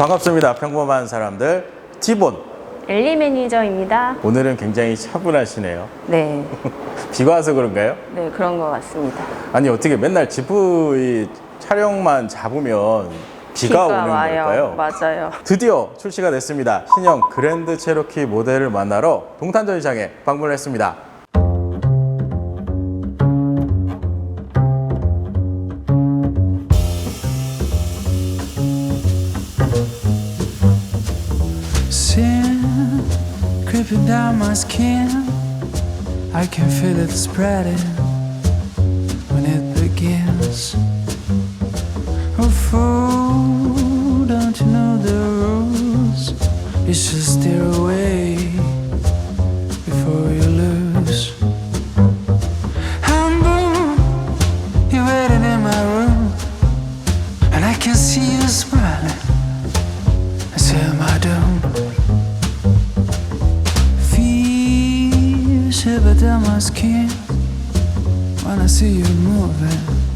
반갑습니다. 평범한 사람들 티본. 엘리 매니저입니다. 오늘은 굉장히 차분하시네요. 네, 비가 와서 그런가요? 네 그런 것 같습니다. 아니 어떻게 맨날 GV 촬영만 잡으면 비가, 오는 걸까요? 맞아요. 드디어 출시가 됐습니다. 신형 그랜드 체로키 모델을 만나러 동탄전시장에 방문을 했습니다. Creeping down my skin. I can feel it spreading when it begins. Oh, fool, don't you know the rules? You should steer away when I see you moving.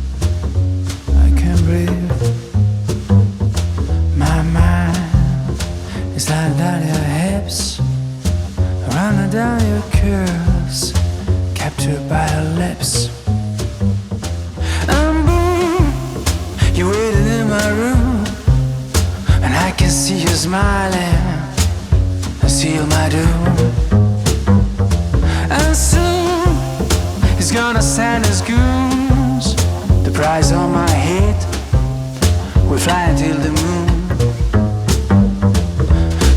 We're till the moon.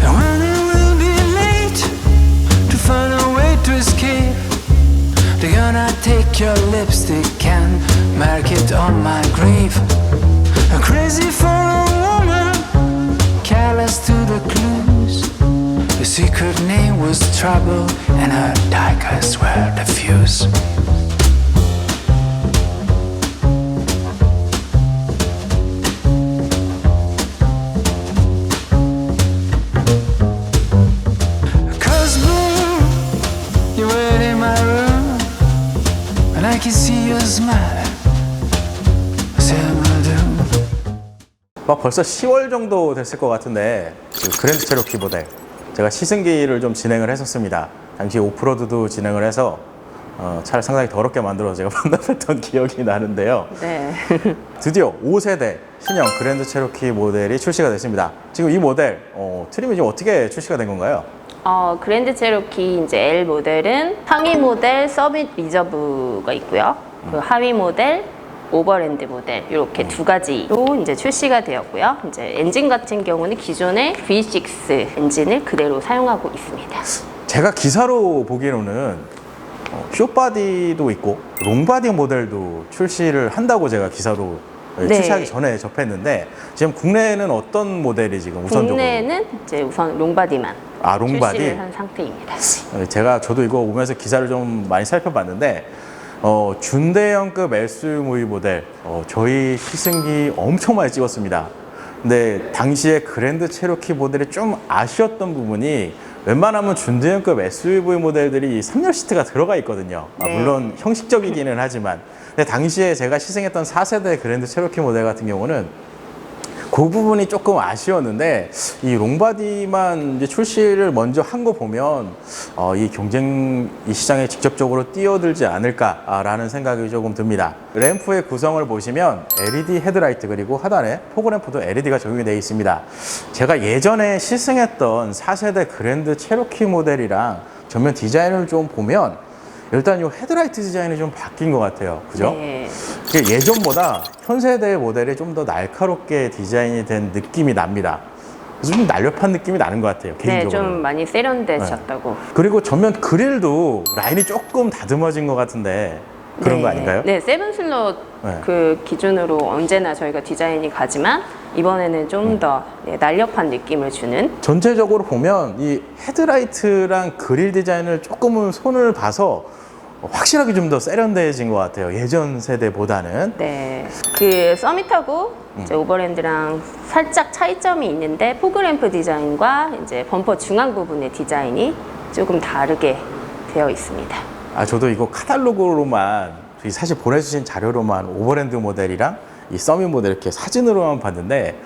And when it will be late to find a way to escape, they're gonna take your lipstick and mark it on my grave. I'm crazy for a woman, callous to the clues. Her secret name was Trouble, and her dark eyes were the Cause 막 벌써 10월 정도 됐을 것 같은데 그 그랜드 체로키 모델 제가 시승기를 좀 진행을 했었습니다. 당시 오프로드도 진행을 해서 어, 차를 상당히 더럽게 만들어서 제가 반납했던 기억이 나는데요. 네, 드디어 5세대 신형 그랜드 체로키 모델이 출시가 됐습니다. 지금 이 모델 어, 트림이 지금 어떻게 출시가 된 건가요? 어, 그랜드 체로키 이제 L 모델은 상위 모델 서밋 리저브가 있고요. 그 하위 모델 오버랜드 모델 이렇게 두 가지로 이제 출시가 되었고요. 이제 엔진 같은 경우는 기존의 V6 엔진을 그대로 사용하고 있습니다. 제가 기사로 보기로는 어, 숏바디도 있고 롱바디 모델도 출시를 한다고 제가 기사로 네. 출시하기 전에 접했는데 지금 국내에는 어떤 모델이 지금 우선적으로 국내는 이제 우선 롱바디만 아 롱바디 출시를 한 상태입니다. 어, 제가 저도 이거 오면서 기사를 좀 많이 살펴봤는데 어, 준대형급 SUV 모델 어, 저희 시승기 엄청 많이 찍었습니다. 근데 당시에 그랜드 체로키 모델이 좀 아쉬웠던 부분이 웬만하면 준대형급 SUV 모델들이 3열 시트가 들어가 있거든요. 아, 네. 물론 형식적이기는 하지만 근데 당시에 제가 시승했던 4세대 그랜드 체로키 모델 같은 경우는 그 부분이 조금 아쉬웠는데 이 롱바디만 출시를 먼저 한 거 보면 어, 이 경쟁 이 시장에 직접적으로 뛰어들지 않을까라는 생각이 조금 듭니다. 램프의 구성을 보시면 LED 헤드라이트 그리고 하단에 포그램프도 LED가 적용이 되어 있습니다. 제가 예전에 시승했던 4세대 그랜드 체로키 모델이랑 전면 디자인을 좀 보면 일단 이 헤드라이트 디자인이 좀 바뀐 것 같아요. 그죠? 네. 예전보다 현 세대 모델이 좀 더 날카롭게 디자인이 된 느낌이 납니다. 그래서 좀 날렵한 느낌이 나는 것 같아요. 네, 개인적으로. 좀 많이 세련되셨다고. 그리고 전면 그릴도 라인이 조금 다듬어진 것 같은데 그런 네. 거 아닌가요? 네, 세븐슬롯 네. 그 기준으로 언제나 저희가 디자인이 가지만 이번에는 음. 좀더 날렵한 느낌을 주는 전체적으로 보면 이 헤드라이트랑 그릴 디자인을 조금은 손을 봐서 확실하게 좀 더 세련돼진 것 같아요. 예전 세대보다는. 네. 그 서밋하고 음. 이제 오버랜드랑 살짝 차이점이 있는데 포그램프 디자인과 이제 범퍼 중앙 부분의 디자인이 조금 다르게 되어 있습니다. 아 저도 이거 카탈로그로만 저희 사실 보내주신 자료로만 오버랜드 모델이랑 이 서밋 모델 이렇게 사진으로만 봤는데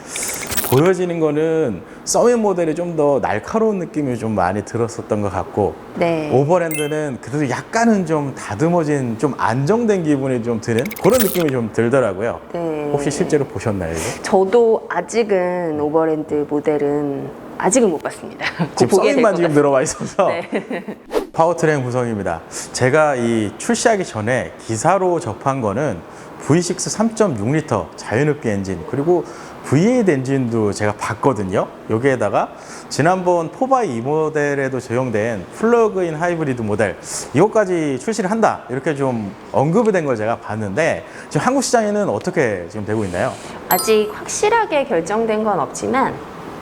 보여지는 거는 서밋 모델이 좀 더 날카로운 느낌이 좀 많이 들었었던 것 같고 네. 오버랜드는 그래도 약간은 좀 다듬어진 좀 안정된 기분이 좀 드는 그런 느낌이 좀 들더라고요. 네. 혹시 실제로 보셨나요? 이거? 저도 아직은 오버랜드 모델은 아직은 못 봤습니다. 곧 지금 보게 될 서밋만 것 지금. 들어와 있어서 네. 파워트레인 구성입니다. 제가 이 출시하기 전에 기사로 접한 거는 V6 3.6L 자연흡기 엔진 그리고 V8 엔진도 제가 봤거든요. 여기에다가 지난번 4x2 모델에도 적용된 플러그인 하이브리드 모델 이것까지 출시를 한다 이렇게 좀 언급이 된 걸 제가 봤는데 지금 한국 시장에는 어떻게 지금 되고 있나요? 아직 확실하게 결정된 건 없지만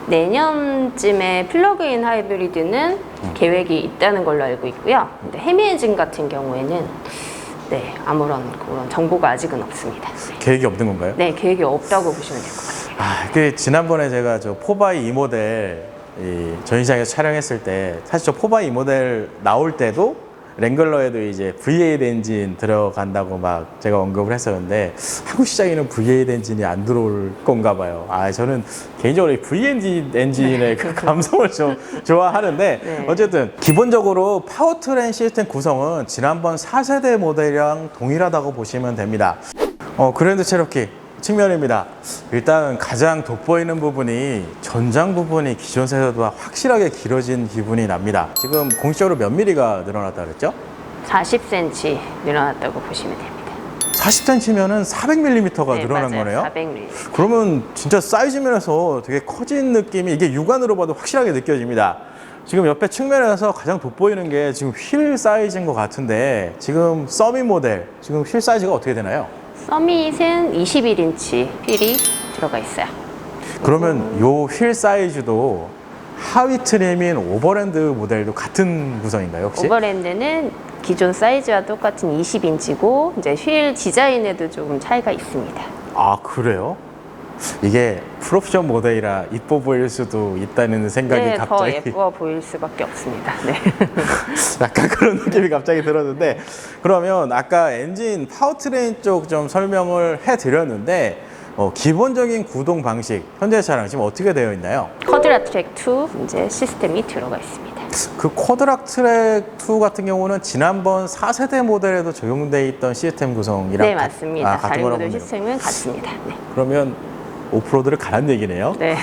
내년쯤에 플러그인 하이브리드는 음. 계획이 있다는 걸로 알고 있고요. 근데 헤미 엔진 같은 경우에는 네 아무런 그런 정보가 아직은 없습니다. 계획이 없는 건가요? 네 계획이 없다고 보시면 될 것 같습니다. 아, 그 지난번에 제가 저 포바이 2 모델 이 전시장에서 촬영했을 때 사실 저 포바이 2 모델 나올 때도 랭글러에도 이제 V8 엔진 들어간다고 막 제가 언급을 했었는데 한국 시장에는 V8 엔진이 안 들어올 건가 봐요. 아, 저는 개인적으로 이 V8 엔진의 그 감성을 좀 좋아하는데 네. 어쨌든 기본적으로 파워트레인 시스템 구성은 지난번 4세대 모델이랑 동일하다고 보시면 됩니다. 어, 그랜드 체로키 측면입니다. 일단 가장 돋보이는 부분이 전장 부분이 기존 세대보다 확실하게 길어진 기분이 납니다. 지금 공식적으로 몇 미리가 늘어났다 그랬죠? 40cm 늘어났다고 보시면 됩니다. 40cm면은 400mm가 네, 늘어난 맞아요. 거네요. 400mm. 그러면 진짜 사이즈 면에서 되게 커진 느낌이 이게 육안으로 봐도 확실하게 느껴집니다. 지금 옆에 측면에서 가장 돋보이는 게 지금 휠 사이즈인 것 같은데 지금 서밋 모델 지금 휠 사이즈가 어떻게 되나요? 서밋은 21인치 휠이 들어가 있어요. 그러면 요 휠 사이즈도 하위 트림인 오버랜드 모델도 같은 구성인가요 혹시? 오버랜드는 기존 사이즈와 똑같은 20인치고 이제 휠 디자인에도 조금 차이가 있습니다. 아 그래요? 이게 프로옵션 모델이라 이뻐 보일 수도 있다는 생각이 네, 더 갑자기 예뻐 보일 수밖에 없습니다. 네. 약간 그런 느낌이 갑자기 들었는데 그러면 아까 엔진 파워트레인 쪽 좀 설명을 해드렸는데 어, 기본적인 구동 방식 현재 차량 지금 어떻게 되어 있나요? 쿼드라 트랙 2 이제 시스템이 들어가 있습니다. 그 쿼드락 트랙 2 같은 경우는 지난번 4세대 모델에도 적용돼 있던 시스템 구성이랑 네, 같- 맞습니다. 아, 같은 다른 거라고 모델 보네요. 시스템은 같습니다. 네. 그러면 오프로드를 가란 얘기네요. 네.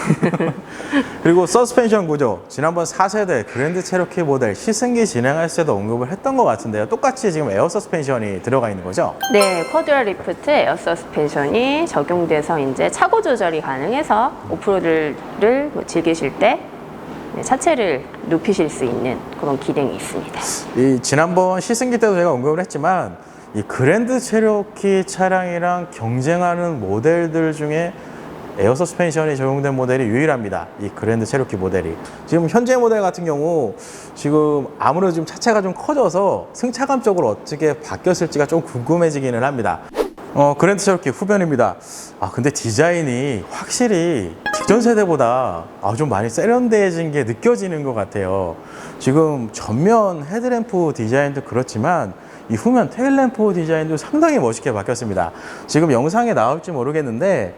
그리고 서스펜션 구조 지난번 4세대 그랜드 체로키 모델 시승기 진행할 때도 언급을 했던 것 같은데요. 똑같이 지금 에어 서스펜션이 들어가 있는 거죠? 네, 쿼드라 리프트 에어 서스펜션이 적용돼서 이제 차고 조절이 가능해서 오프로드를 뭐 즐기실 때 네, 차체를 높이실 수 있는 그런 기능이 있습니다. 이 지난번 시승기 때도 제가 언급을 했지만 이 그랜드 체로키 차량이랑 경쟁하는 모델들 중에 에어 서스펜션이 적용된 모델이 유일합니다. 이 그랜드 체로키 모델이. 지금 현재 모델 같은 경우 지금 아무래도 지금 차체가 좀 커져서 승차감적으로 어떻게 바뀌었을지가 좀 궁금해지기는 합니다. 어, 그랜드 체로키 후변입니다. 아, 근데 디자인이 확실히 기존 세대보다 아, 좀 많이 세련돼진 게 느껴지는 것 같아요. 지금 전면 헤드램프 디자인도 그렇지만 이 후면 테일램프 디자인도 상당히 멋있게 바뀌었습니다. 지금 영상에 나올지 모르겠는데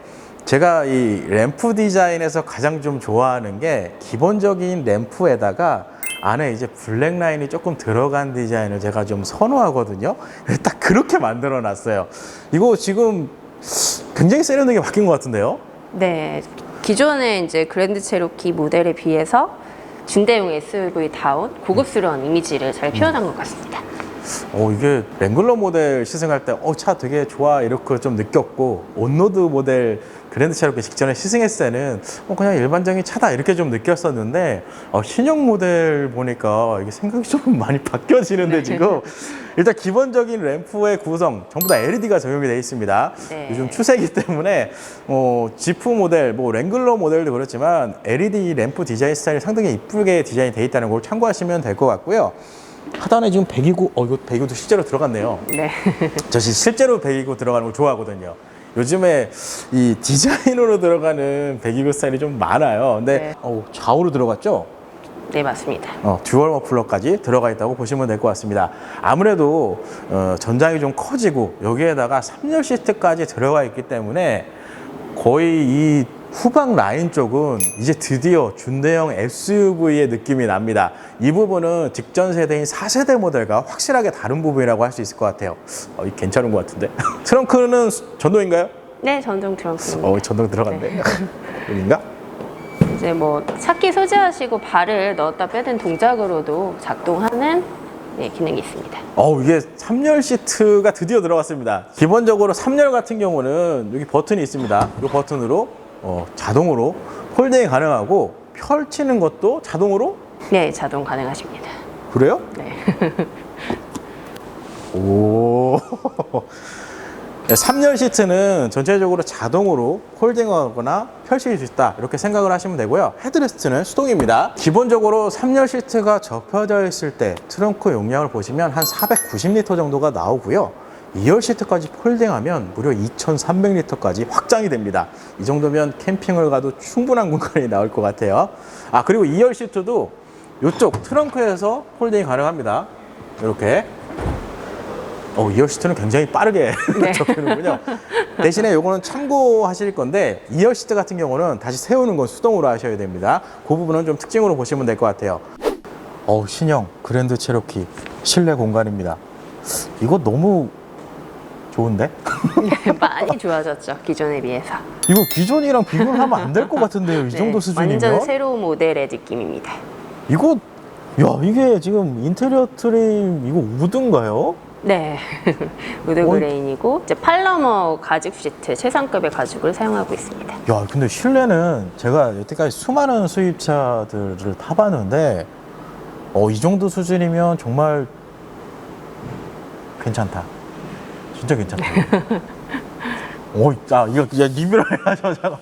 제가 이 램프 디자인에서 가장 좀 좋아하는 게 기본적인 램프에다가 안에 이제 블랙 라인이 조금 들어간 디자인을 제가 좀 선호하거든요. 딱 그렇게 만들어 놨어요. 이거 지금 굉장히 세련되게 바뀐 것 같은데요? 네, 기존의 이제 그랜드 체로키 모델에 비해서 중대형 SUV 다운 고급스러운 이미지를 잘 표현한 것 같습니다. 어, 이게 랭글러 모델 시승할 때, 어, 차 되게 좋아, 이렇게 좀 느꼈고, 온로드 모델 그랜드 체로키 직전에 시승했을 때는, 어, 그냥 일반적인 차다, 이렇게 좀 느꼈었는데, 어, 신형 모델 보니까 이게 생각이 좀 많이 바뀌어지는데, 지금. 일단 기본적인 램프의 구성, 전부 다 LED가 적용이 되어 있습니다. 네. 요즘 추세이기 때문에, 어, 지프 모델, 뭐, 랭글러 모델도 그렇지만, LED 램프 디자인 스타일이 상당히 이쁘게 디자인이 되어 있다는 걸 참고하시면 될 것 같고요. 하단에 지금 129, 어, 이거 129도 실제로 들어갔네요. 네. 저 시- 실제로 129 들어가는 걸 좋아하거든요. 요즘에 이 디자인으로 들어가는 129 스타일이 좀 많아요. 근데 네. 어, 좌우로 들어갔죠? 네, 맞습니다. 어, 듀얼 머플러까지 들어가 있다고 보시면 될 것 같습니다. 아무래도 어, 전장이 좀 커지고 여기에다가 3열 시트까지 들어가 있기 때문에 거의 이 후방 라인 쪽은 이제 드디어 준대형 SUV의 느낌이 납니다. 이 부분은 직전 세대인 4세대 모델과 확실하게 다른 부분이라고 할 수 있을 것 같아요. 어, 이 괜찮은 것 같은데. 트렁크는 전동인가요? 네, 전동 트렁크입니다. 어, 전동 들어갔네. 여긴가? 이제 뭐 차키 소지하시고 발을 넣었다 빼든 동작으로도 작동하는 네, 기능이 있습니다. 어 이게 3열 시트가 드디어 들어갔습니다. 기본적으로 3열 같은 경우는 여기 버튼이 있습니다. 이 버튼으로 어, 자동으로 홀딩이 가능하고 펼치는 것도 자동으로 네, 자동 가능하십니다. 그래요? 네. 오. 3열 시트는 전체적으로 자동으로 홀딩하거나 펼칠 수 있다 이렇게 생각을 하시면 되고요 헤드레스트는 수동입니다 기본적으로 3열 시트가 접혀져 있을 때 트렁크 용량을 보시면 한 490리터 정도가 나오고요 2열 시트까지 폴딩하면 무려 2300리터까지 확장이 됩니다 이 정도면 캠핑을 가도 충분한 공간이 나올 것 같아요 아 그리고 2열 시트도 이쪽 트렁크에서 폴딩이 가능합니다 이렇게 어, 2열 시트는 굉장히 빠르게 네. 접히는군요. 대신에 요거는 참고하실 건데 2열 시트 같은 경우는 다시 세우는 건 수동으로 하셔야 됩니다. 그 부분은 좀 특징으로 보시면 될 것 같아요. 어, 신형 그랜드 체로키 실내 공간입니다. 이거 너무 좋은데? 많이 좋아졌죠, 기존에 비해서. 이거 기존이랑 비교를 하면 안 될 것 같은데요. 이 네, 정도 수준이면. 완전 새로운 모델의 느낌입니다. 이거 야, 이게 지금 인테리어 트림 이거 우드인가요? 네, 우드 그레인이고 이제 팔러머 가죽 시트 최상급의 가죽을 사용하고 있습니다. 야, 근데 실내는 제가 여태까지 수많은 수입차들을 타봤는데, 어, 이 정도 수준이면 정말 괜찮다. 진짜 괜찮다. 어, 자, 이거 야, 리뷰를 해야죠, 잠깐.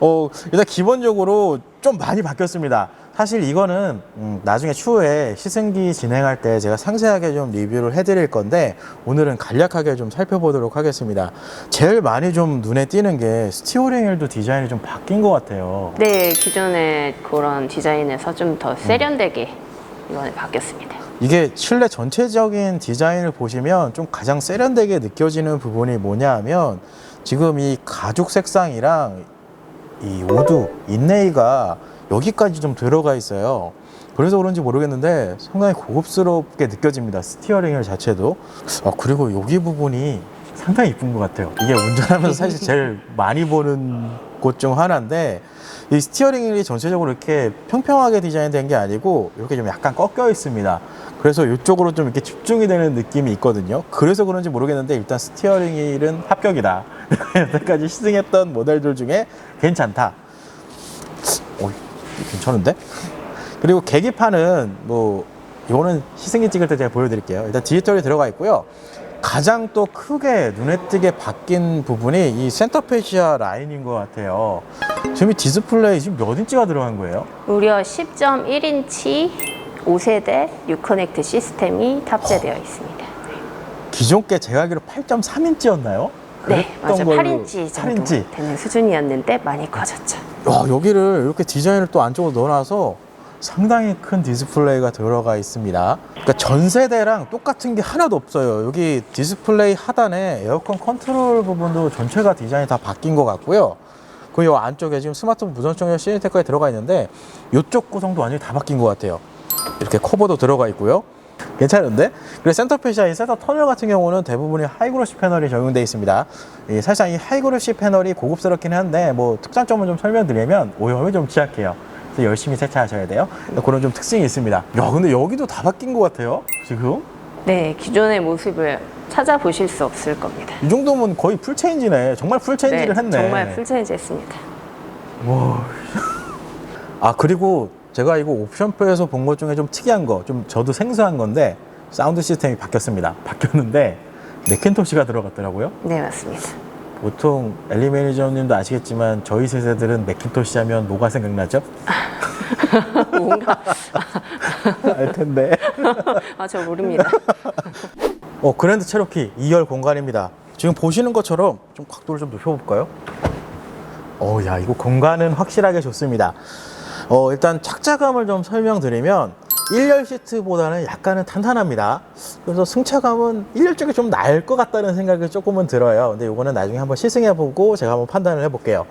어, 일단 기본적으로 좀 많이 바뀌었습니다. 사실 이거는 음, 나중에 추후에 시승기 진행할 때 제가 상세하게 좀 리뷰를 해드릴 건데 오늘은 간략하게 좀 살펴보도록 하겠습니다. 제일 많이 좀 눈에 띄는 게 스티어링 휠도 디자인이 좀 바뀐 것 같아요. 네, 기존의 그런 디자인에서 좀 음. 더 세련되게 이번에 바뀌었습니다. 이게 실내 전체적인 디자인을 보시면 좀 가장 세련되게 느껴지는 부분이 뭐냐 하면 지금 이 가죽 색상이랑 이 우드 인레이가 여기까지 좀 들어가 있어요. 그래서 그런지 모르겠는데 상당히 고급스럽게 느껴집니다. 스티어링 휠 자체도. 아, 그리고 여기 부분이 상당히 이쁜 것 같아요. 이게 운전하면서 사실 제일 많이 보는 곳 중 하나인데 이 스티어링 휠이 전체적으로 이렇게 평평하게 디자인된 게 아니고 이렇게 좀 약간 꺾여 있습니다. 그래서 이쪽으로 좀 이렇게 집중이 되는 느낌이 있거든요. 그래서 그런지 모르겠는데 일단 스티어링 휠은 합격이다. 여태까지 시승했던 모델들 중에 괜찮다. 어, 괜찮은데? 그리고 계기판은 뭐 이거는 시승기 찍을 때 제가 보여드릴게요. 일단 디지털이 들어가 있고요. 가장 또 크게 눈에 띄게 바뀐 부분이 이 센터페시아 라인인 것 같아요. 지금 이 디스플레이 지금 몇 인치가 들어간 거예요? 무려 10.1인치 5세대 유커넥트 시스템이 탑재되어 있습니다. 기존 게 제가 알기로 8.3인치였나요? 네, 맞아요. 8인치 정도 8인치. 되는 수준이었는데 많이 커졌죠. 야, 여기를 이렇게 디자인을 또 안쪽으로 넣어놔서 상당히 큰 디스플레이가 들어가 있습니다. 그러니까 전 세대랑 똑같은 게 하나도 없어요. 여기 디스플레이 하단에 에어컨 컨트롤 부분도 전체가 디자인이 다 바뀐 것 같고요. 그리고 이 안쪽에 지금 스마트폰 무선청력 시니테크가 들어가 있는데 이쪽 구성도 완전히 다 바뀐 것 같아요. 이렇게 커버도 들어가 있고요. 괜찮은데? 그리고 센터페시아 이 센터 터널 같은 경우는 대부분이 하이그로시 패널이 적용되어 있습니다. 이 사실상 이 하이그로시 패널이 고급스럽긴 한데 뭐 특장점을 좀 설명드리면 오염에 좀 취약해요. 그래서 열심히 세차하셔야 돼요. 그런 좀 특징이 있습니다. 야, 근데 여기도 다 바뀐 것 같아요. 지금 네, 기존의 모습을 찾아보실 수 없을 겁니다. 이 정도면 거의 풀 체인지네. 정말 풀 체인지를 했네. 정말 풀체인지 했습니다. 와. 아 그리고 제가 이거 옵션표에서 본 것 중에 좀 특이한 거, 좀 저도 생소한 건데 사운드 시스템이 바뀌었습니다. 바뀌었는데 맥킨토시가 들어갔더라고요. 네, 맞습니다. 보통 엘리 매니저님도 아시겠지만 저희 세대들은 맥킨토시 하면 뭐가 생각나죠? 뭔가 알 텐데. 아, 저 모릅니다. 어 그랜드 체로키 2열 공간입니다. 지금 보시는 것처럼 좀 각도를 좀 높여볼까요? 어, 야 이거 공간은 확실하게 좋습니다. 어 일단 착자감을 좀 설명드리면 1열 시트보다는 약간은 탄탄합니다. 그래서 승차감은 1열 쪽이 좀 나을 것 같다는 생각이 조금은 들어요. 근데 이거는 나중에 한번 시승해보고 제가 한번 판단을 해볼게요.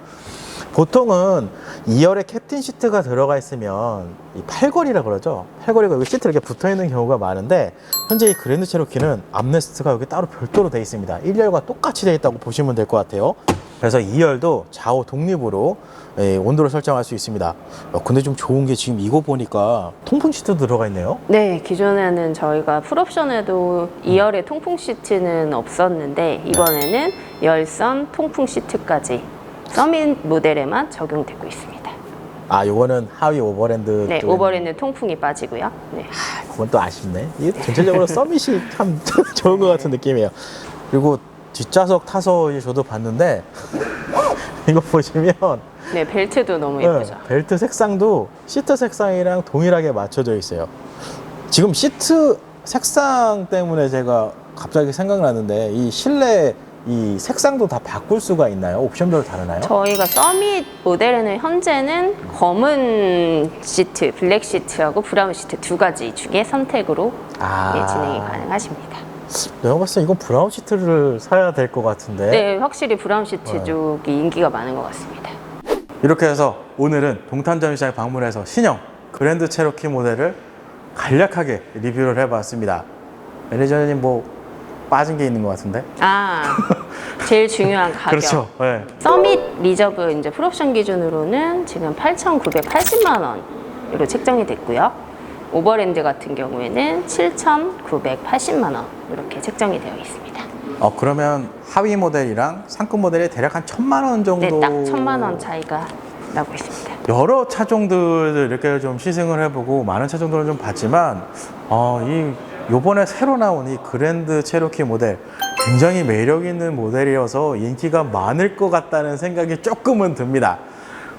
보통은 2열에 캡틴 시트가 들어가 있으면 이 팔걸이라 그러죠. 팔걸이가 여기 시트 이렇게 붙어 있는 경우가 많은데 현재 이 그랜드 체로키는 암레스트가 여기 따로 별도로 되어 있습니다. 1열과 똑같이 되어 있다고 보시면 될 것 같아요. 그래서 2열도 좌우 독립으로 예, 온도를 설정할 수 있습니다. 어, 근데 좀 좋은 게 지금 이거 보니까 통풍 시트 들어가 있네요. 네, 기존에는 저희가 풀옵션에도 2열에 통풍 시트는 없었는데 이번에는 열선 통풍 시트까지 서밋 모델에만 적용되고 있습니다. 아, 요거는 하위 오버랜드. 네, 쪽에 오버랜드 통풍이 빠지고요. 네. 그건 또 아쉽네. 이게 전체적으로 서밋이 참 좋은 것 같은 느낌이에요. 그리고 뒷좌석 타서 저도 봤는데 이거 보시면 네, 벨트도 너무 네, 예쁘죠. 벨트 색상도 시트 색상이랑 동일하게 맞춰져 있어요. 지금 시트 색상 때문에 제가 갑자기 생각나는데 이 실내 이 색상도 다 바꿀 수가 있나요? 옵션별로 다르나요? 저희가 서밋 모델에는 현재는 검은 시트, 블랙 시트하고 브라운 시트 두 가지 중에 선택으로 아. 네, 진행이 가능하십니다. 내가 봤을 때 이건 브라운 시트를 사야 될 것 같은데. 네, 확실히 브라운 시트 네. 쪽이 인기가 많은 것 같습니다. 이렇게 해서 오늘은 동탄전시장에 방문해서 신형 그랜드 체로키 모델을 간략하게 리뷰를 해봤습니다. 매니저님 뭐 빠진 게 있는 것 같은데? 아, 제일 중요한 가격. 그렇죠. 네. 서밋 리저브 이제 풀옵션 기준으로는 지금 8,980만 원으로 책정이 됐고요. 오버랜드 같은 경우에는 7,980만 원 이렇게 책정이 되어 있습니다. 어 그러면 하위 모델이랑 상급 모델이 대략 한 천만 원 정도. 네, 딱 천만 원 차이가 나고 있습니다. 여러 차종들 이렇게 좀 시승을 해보고 많은 차종들을 좀 봤지만 어, 이 요번에 새로 나온 이 그랜드 체로키 모델 굉장히 매력 있는 모델이어서 인기가 많을 것 같다는 생각이 조금은 듭니다.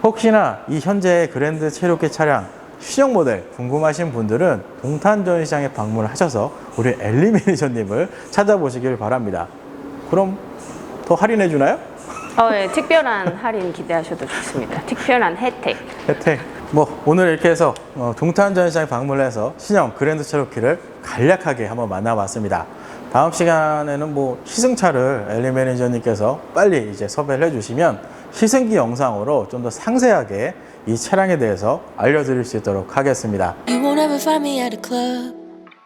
혹시나 이 현재 그랜드 체로키 차량 신형 모델 궁금하신 분들은 동탄 전시장에 방문을 하셔서 우리 엘리 매니저님을 찾아보시길 바랍니다. 그럼 더 할인해 주나요? 어, 네, 특별한 할인 기대하셔도 좋습니다. 특별한 혜택. 혜택. 뭐 오늘 이렇게 해서 어, 동탄 전시장에 방문을 해서 신형 그랜드 체로키를 간략하게 한번 만나봤습니다. 다음 시간에는 뭐 시승차를 엘리 매니저님께서 빨리 이제 섭외를 해주시면 시승기 영상으로 좀 더 상세하게 이 차량에 대해서 알려드릴 수 있도록 하겠습니다.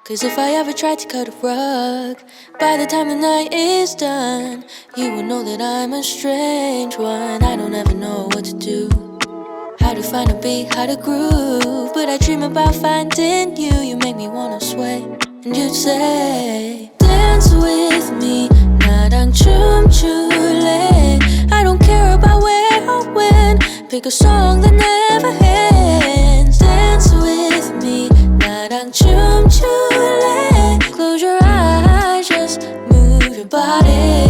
Cause if I ever tried to cut a rug, by the time the night is done, you will know that I'm a strange one. I don't ever know what to do. How to find a beat, how to groove. But I dream about finding you. You make me wanna sway. And you'd say, Dance with me. 나랑 춤출래. I don't care about where or when. Pick a song that never ends. Dance with me. 나랑 춤출래. Close your eyes, just move your body.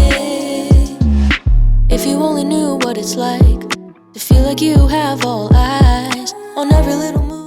If you only knew what it's like to feel like you have all eyes on every little move.